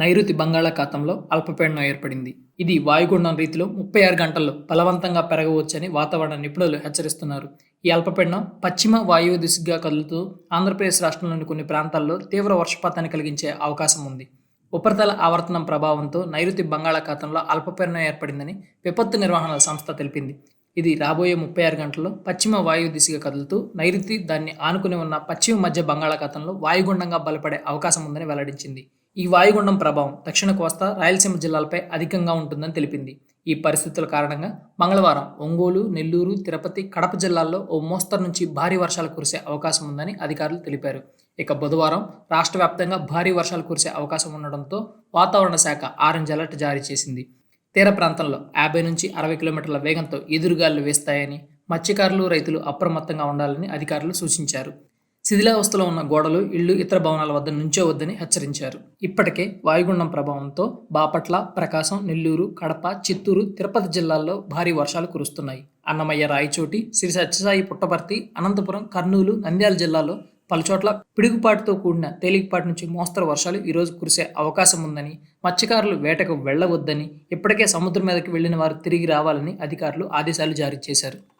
నైరుతి బంగాళాఖాతంలో అల్పపీడనం ఏర్పడింది. ఇది వాయుగుండం రీతిలో ముప్పై ఆరు గంటల్లో బలవంతంగా పెరగవచ్చని వాతావరణ నిపుణులు హెచ్చరిస్తున్నారు. ఈ అల్పపీడనం పశ్చిమ వాయువు దిశగా కదులుతూ ఆంధ్రప్రదేశ్ రాష్ట్రంలోని కొన్ని ప్రాంతాల్లో తీవ్ర వర్షపాతాన్ని కలిగించే అవకాశం ఉంది. ఉపరితల ఆవర్తనం ప్రభావంతో నైరుతి బంగాళాఖాతంలో అల్పపీడనం ఏర్పడిందని విపత్తు నిర్వహణ సంస్థ తెలిపింది. ఇది రాబోయే ముప్పై ఆరు గంటల్లో పశ్చిమ వాయువు దిశగా కదులుతూ నైరుతి దాన్ని ఆనుకుని ఉన్న పశ్చిమ మధ్య బంగాళాఖాతంలో వాయుగుండంగా బలపడే అవకాశం ఉందని వెల్లడించింది. ఈ వాయుగుండం ప్రభావం దక్షిణ కోస్తా రాయలసీమ జిల్లాలపై అధికంగా ఉంటుందని తెలిపింది. ఈ పరిస్థితుల కారణంగా మంగళవారం ఒంగోలు నెల్లూరు తిరుపతి కడప జిల్లాల్లో ఓ మోస్తరు నుంచి భారీ వర్షాలు కురిసే అవకాశం ఉందని అధికారులు తెలిపారు. ఇక బుధవారం రాష్ట్ర వ్యాప్తంగా భారీ వర్షాలు కురిసే అవకాశం ఉండడంతో వాతావరణ శాఖ ఆరెంజ్ అలర్ట్ జారీ చేసింది. తీర ప్రాంతంలో యాభై నుంచి అరవై కిలోమీటర్ల వేగంతో ఎదురుగాలు వేస్తాయని మత్స్యకారులు రైతులు అప్రమత్తంగా ఉండాలని అధికారులు సూచించారు. శిథిలావస్థలో ఉన్న గోడలు ఇళ్ళు ఇతర భవనాల వద్ద నుంచోవద్దని హెచ్చరించారు. ఇప్పటికే వాయుగుండం ప్రభావంతో బాపట్ల ప్రకాశం నెల్లూరు కడప చిత్తూరు తిరుపతి జిల్లాల్లో భారీ వర్షాలు కురుస్తున్నాయి. అన్నమయ్య రాయచోటి శ్రీ సత్యసాయి పుట్టపర్తి అనంతపురం కర్నూలు నంద్యాల జిల్లాలో పలుచోట్ల పిడుగుపాటుతో కూడిన తేలికపాటి నుంచి మోస్తరు వర్షాలు ఈరోజు కురిసే అవకాశం ఉందని మత్స్యకారులు వేటకు వెళ్ళవద్దని ఇప్పటికే సముద్రం మీదకి వెళ్ళిన వారు తిరిగి రావాలని అధికారులు ఆదేశాలు జారీ చేశారు.